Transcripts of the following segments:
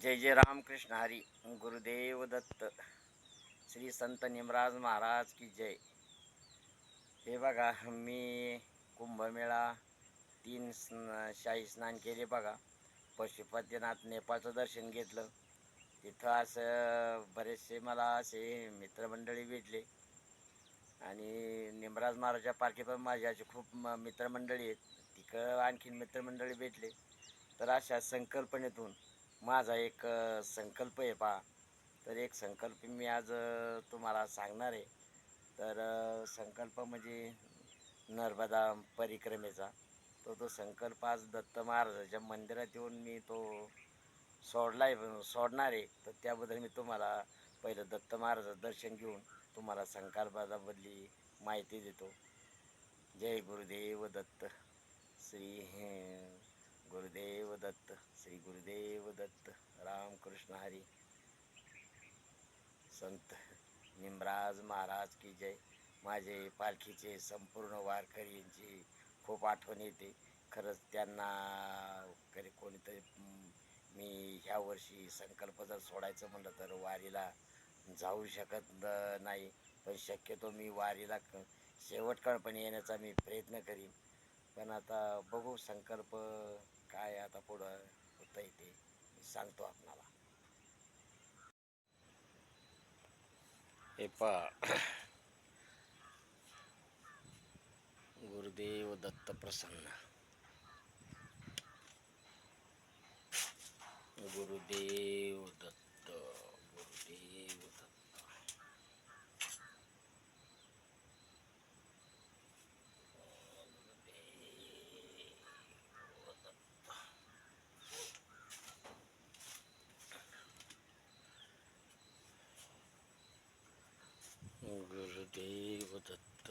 जय जय रामकृष्ण हरी गुरुदेव दत्त श्री संत निमराज महाराज की जय. हे बघा मी कुंभमेळा तीन स्न शाही स्नान केले बघा. पशुपतीनाथ नेपाळचं दर्शन घेतलं. तिथं असं बरेचसे मला असे मित्रमंडळी भेटले. आणि निमराज महाराजच्या पार्टी पण माझ्या असे खूप म- मित्रमंडळी आहेत. तिकडं आणखीन मित्रमंडळी भेटले. तर अशा संकल्पनेतून माझा एक संकल्प आहे पहा. तर एक संकल्प मी आज तुम्हाला सांगणार आहे. तर संकल्प म्हणजे नर्मदा परिक्रमेचा. तो तो संकल्प आज दत्त महाराजाच्या मंदिरात येऊन मी तो सोडला आहे सोडणार आहे. तर त्याबद्दल मी तुम्हाला पहिलं दत्त महाराजाचं दर्शन घेऊन तुम्हाला संकल्पाबद्दली माहिती देतो. जय गुरुदेव दत्त. श्री गुरुदेव दत्त श्री गुरुदेव दत्त रामकृष्ण हरी। संत निमराज महाराज की जय। माझे पालखीचे संपूर्ण वारकरींची खूप आठवण येते. खरंच त्यांना कधी कोणीतरी मी ह्या वर्षी संकल्प जर सोडायचं म्हटलं तर वारीला जाऊ शकत नाही. पण शक्यतो मी वारीला क- शेवटकडपणे येण्याचा मी प्रयत्न करीन. पण आता बघू संकल्प काय आता पुढं होतं ते मी सांगतो आपणाला हे पा गुरुदेव दत्त प्रसन्न गुरुदेव दत्त गुरुदेव दत्त गुरुदेव दत्त गुरुदेव दत्त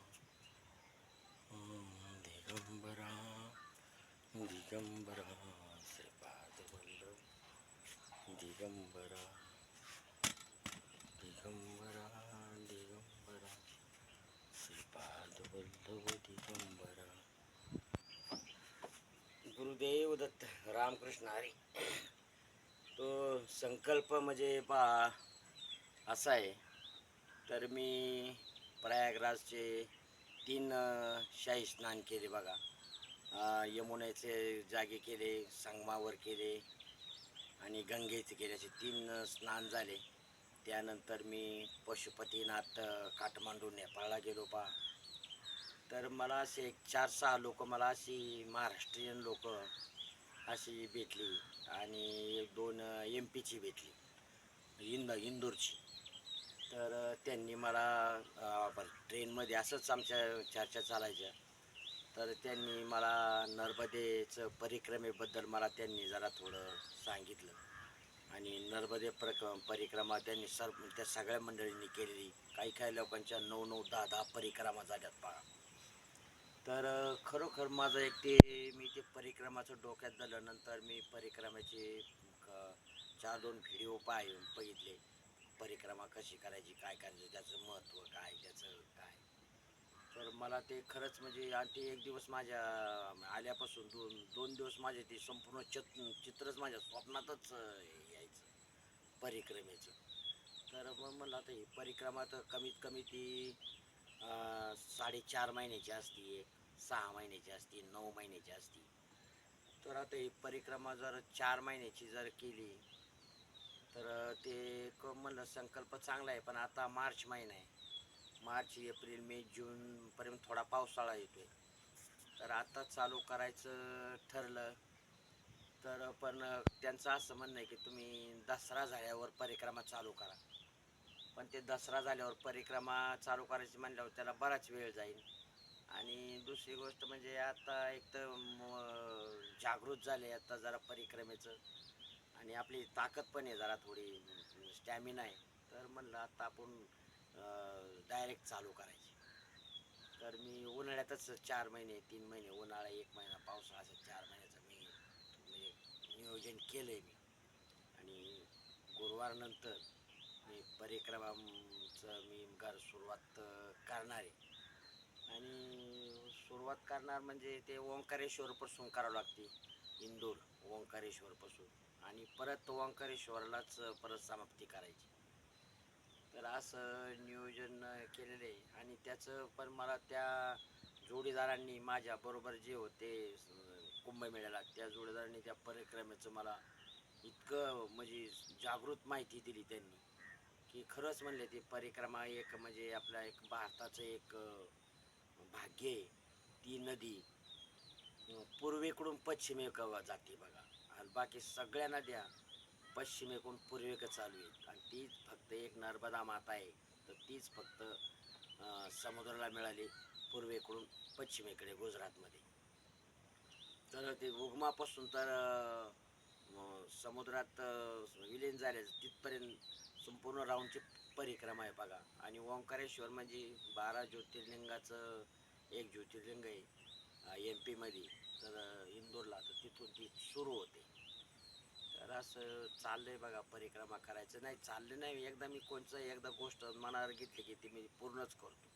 दिगंबरा दिगंबरा श्रीपादवल्लभ दिगंबरा दिगंबरा दिगंबरा श्रीपाद वल्लभ दिगंबरा। गुरुदेव दत्त रामकृष्ण हरी। तो संकल्प म्हणजे पा असा आहे. तर मी प्रयागराजचे तीन शाही स्नान केले बघा. यमुनाचे यमुनेचे जागे केले संगमावर केले आणि गंगेचे केले. असे तीन स्नान झाले. त्यानंतर मी पशुपतीनाथ काठमांडू नेपाळला गेलो पा तर मला असे एक चार सहा लोक मला अशी महाराष्ट्रीयन लोक अशी भेटली आणि एक दोन एम पीची भेटली. इंद इंदूरची तर त्यांनी मला बरं, ट्रेनमध्ये असंच आमच्या चर्चा चालायच्या. तर त्यांनी मला नर्मदेचं परिक्रमेबद्दल मला त्यांनी जरा थोडं सांगितलं. आणि नर्मदे प्रक परिक्रमा त्यांनी सर त्या सगळ्या मंडळींनी केलेली. काही काही लोकांच्या नऊ नऊ दहा दहा परिक्रमा झाल्यात पहा. तर खरोखर माझं एक ते मी ते परिक्रमाचं डोक्यात झालं नंतर मी परिक्रमाचे चार दोन व्हिडिओ पाय बघितले. कशी करायची काय करायचं त्याचं महत्त्व काय त्याचं काय? तर मला ते खरंच म्हणजे आणि ते एक दिवस माझ्या आल्यापासून दोन दोन दिवस माझे ते संपूर्ण चत चित्रच माझ्या स्वप्नातच यायचं परिक्रमेचं. तर मग मला आता ही परिक्रमा तर कमीत कमी ती साडेचार महिन्याची असती एक सहा महिन्याची असती नऊ महिन्याची असती. तर आता ही परिक्रमा जर चार महिन्याची जर केली तर ते क म्हणलं संकल्प चांगला आहे पण आता मार्च महिना आहे. मार्च एप्रिल मे जूनपर्यंत थोडा पावसाळा येतोय. तर आता चालू करायचं ठरलं. तर पण त्यांचं असं म्हणणं आहे की तुम्ही दसरा झाल्यावर परिक्रमा चालू करा. पण ते दसरा झाल्यावर परिक्रमा चालू करायची म्हणल्यावर त्याला बराच वेळ जाईल. आणि दुसरी गोष्ट म्हणजे आता एक तर जागृत झाले आता जरा परिक्रमेचं. आणि आपली ताकद पण आहे जरा थोडी स्टॅमिना आहे. तर म्हणलं आता आपण डायरेक्ट चालू करायची. तर मी उन्हाळ्यातच चार महिने तीन महिने उन्हाळा एक महिना पावसाळा असं चार महिन्याचं मी म्हणजे नियोजन केलं आहे मी. आणि गुरुवारनंतर मी परिक्रमाचं मी घर सुरुवात करणार आहे. आणि सुरुवात करणार म्हणजे ते ओंकारेश्वरपासून करावं लागते. इंदूर ओंकारेश्वरपासून. आणि परत ओंकारेश्वरलाच परत समाप्ती करायची. तर असं नियोजन केलेलं आहे. आणि त्याचं पण मला त्या जोडीदारांनी माझ्याबरोबर जे होते कुंभमेळ्याला त्या जोडीदारांनी त्या परिक्रमेचं मला इतकं म्हणजे जागृत माहिती दिली त्यांनी. की खरंच म्हणले ती परिक्रमा एक म्हणजे आपल्या एक भारताचं एक भाग्य आहे. ती नदी पूर्वेकडून पश्चिमेकडे जाते बघा. आणि बाकी सगळ्या नद्या पश्चिमेकडून पूर्वेकडे चालू आहेत. आणि तीच फक्त एक नर्मदा माता आहे. तर तीच फक्त समुद्राला मिळाली पूर्वेकडून पश्चिमेकडे गुजरातमध्ये. तर ते उगमापासून तर समुद्रात विलीन झाले. तिथपर्यंत संपूर्ण राऊंडची परिक्रमा आहे बघा. आणि ओंकारेश्वर म्हणजे बारा ज्योतिर्लिंगाचं एक ज्योतिर्लिंग आहे एम पीमध्ये तर इंदूरला इंदोरला. तर तिथून ती सुरू होते. तर असं चाललंय बघा परिक्रमा करायचं. नाही चाललं नाही. एकदा मी कोणचं एकदा गोष्ट मनावर घेतली की ती मी पूर्णच करतो.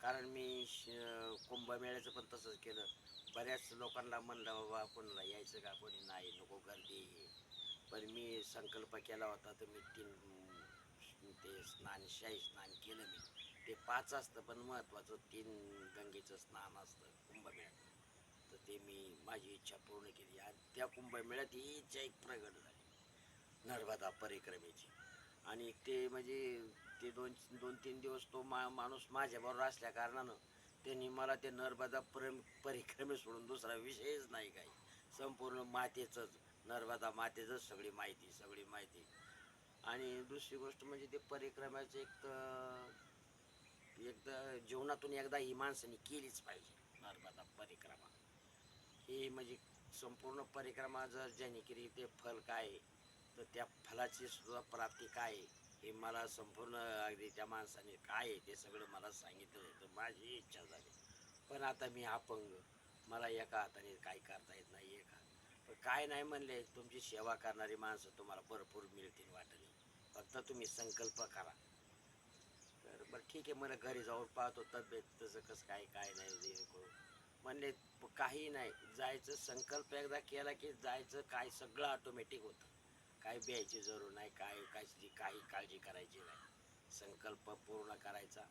कारण मी श- कुंभमेळ्याचं पण तसंच केलं. बऱ्याच लोकांना म्हणलं बाबा कोणाला यायचं का? कोणी नाही नको गर्दी आहे. पण मी संकल्प केला होता तर मी तीन ते स्नान शाही स्नान केलं मी. ते पाच असतं पण महत्त्वाचं तीन गंगेचं स्नान असतं कुंभमेळ्यात. तर ते मी माझी इच्छा पूर्ण केली. आणि त्या कुंभमेळ्यात ही इच्छा एक प्रगट झाली. नर्मदा परिक्रमेची. आणि ते म्हणजे ते दोन दोन तीन दिवस तो मा माणूस माझ्याबरोबर असल्या कारणानं त्यांनी मला ते नर्मदा पर परिक्रमे सोडून दुसरा विषयच नाही काही. संपूर्ण मातेचंच नर्मदा मातेचंच सगळी माहिती सगळी माहिती. आणि दुसरी गोष्ट म्हणजे ते परिक्रमाचं एक तर एकदा जीवनातून एकदा ही माणसाने केलीच पाहिजे नर्मदा परिक्रमा. ही म्हणजे संपूर्ण परिक्रमा जर ज्याने केली ते फल काय? आहे तर त्या फलाची सुद्धा प्राप्ती काय? आहे हे मला संपूर्ण अगदी त्या माणसाने काय आहे ते सगळं मला सांगितलं आहे तर माझी इच्छा झाली. पण आता मी अपंग. मला एका हाताने काही करता येत नाही एका पण काय नाही म्हणले तुमची सेवा करणारी माणसं तुम्हाला भरपूर मिळतील वाटणी. फक्त तुम्ही संकल्प करा. तर बरं ठीक आहे मला घरी जाऊन पाहतो तब्येत. तसं कसं काय काय नाही करू म्हणले काही नाही जायचं. संकल्प एकदा केला की जायचं काय सगळं ऑटोमॅटिक होतं. काय ब्यायची जरूर नाही काय काय काही काळजी करायची नाही. संकल्प पूर्ण करायचा.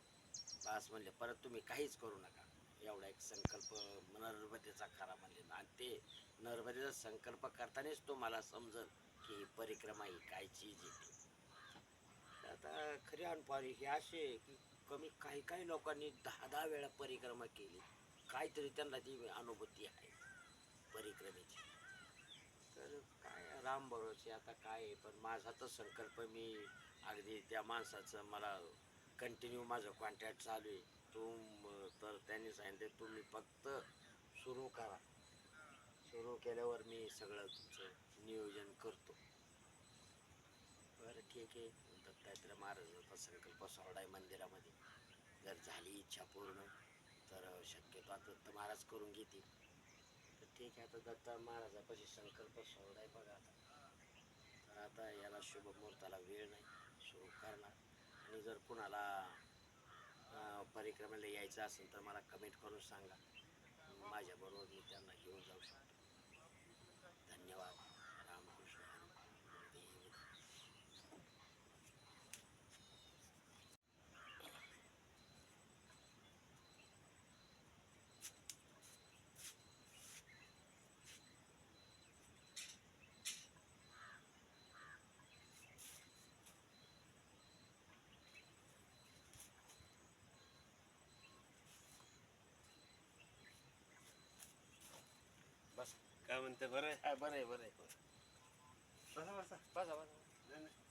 बास म्हणले परत तुम्ही काहीच करू नका. एवढा एक संकल्प नर्मदेचा खरा म्हणले. आणि ते नर्मदेचा संकल्प करतानाच तुम्हाला समजल की ही परिक्रमा ही काय चीज येते आता खरी अनुभवी हे असे आहे की कमी काही काही लोकांनी दहा दहा वेळा परिक्रमा केली. काहीतरी त्यांना ती अनुभूती आहे परिक्रमेची. तर काय राम भरोसे आता काय आहे? पण माझा तर संकल्प मी अगदी त्या माणसाचं मला कंटिन्यू माझं कॉन्टॅक्ट चालू आहे. तुम तर त्यांनी सांगितलं तुम्ही फक्त सुरू करा. सुरू केल्यावर मी सगळं तुमचं नियोजन करतो. बरं ठीक आहे. दत्तात्रय महाराजांचा संकल्प सोहळा आहे मंदिरामध्ये. जर झाली इच्छा पूर्ण तर शक्यतो आता दत्त महाराज करून घेतील. तर ठीक आहे आता दत्त महाराजापाशी संकल्प सोडाय आहे बघा आता. तर आता याला शुभ मुहूर्ताला वेळ नाही सुरू करणार. आणि जर कुणाला परिक्रमेला यायचं असेल तर मला कमेंट करून सांगा. माझ्याबरोबर मी त्यांना घेऊन जाऊ शकतो धन्यवाद रामकृष्ण हरी. गुरुदेव दत्त. बस काय म्हणते बरं आहे? बरं आहे बरं आहे. बसा बसा. बसा बसा.